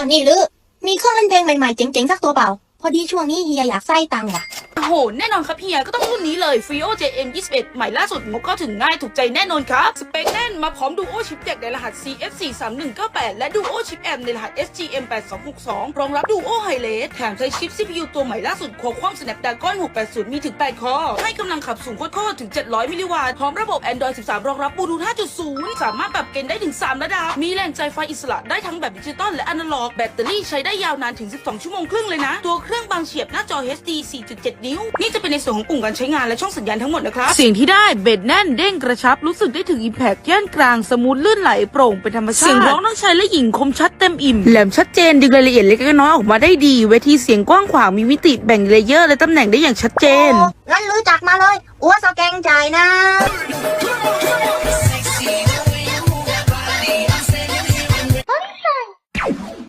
อนี่ลือมีเครื่องเล่นเพลงใหม่ๆเจ๋งๆสักตัวเปล่า พอดีช่วงนี้เฮียอยากไส้ตังค์ว่ะ โห แน่นอนครับเฮียก็ต้องรุ่นนี้เลย Frio JM 21ใหม่ล่าสุดงบเข้าถึงง่ายถูกใจแน่นอนครับ สเปคแน่นมาพร้อมดูโอชิปเด็กในรหัส CF 4 3 1 9 8และดูโอชิป M ในรหัส SGM 8 2 6 2รองรับดูโอไฮเลสแถมใช้ชิป CPU ตัวใหม่ล่าสุด Qualcomm Snapdragon 680 มีถึง 8 คอ ให้กำลังขับสูงโคตรถึง 700 มิลลิวัตต์พร้อมระบบ Android 13 รองรับบลูทูธ5.0 สามารถปรับเกณฑ์ได้ถึง 3 ระดับ มีแหล่งจ่ายไฟอิสระได้ทั้งแบบดิจิตอลและอนาล็อก แบตเตอรี่ใช้ได้ยาวนานถึง 12 ชั่วโมงครึ่งเลยนะ ตัวเครื่องบางเฉียบหน้าจอ HD 4.7 นิ้วนี่จะเป็นในส่วนของปุ่มการใช้งานและช่องสัญญาณทั้งหมดนะครับ เสียงที่ได้เบสแน่นเด้งกระชับรู้สึกได้ถึงอิมแพคย่านกลางสมูทลื่นไหลโปร่งเป็นธรรมชาติ เสียงร้องทั้งชายและหญิงคมชัดเต็มอิ่มแหลมชัดเจนดึงรายละเอียดเล็กๆน้อยๆออกมาได้ดี เวทีเสียงกว้างขวางมีมิติแบ่งเลเยอร์และตำแหน่งได้อย่างชัดเจน งั้นรู้จักมาเลย อัวสแกงจ่ายนะ Say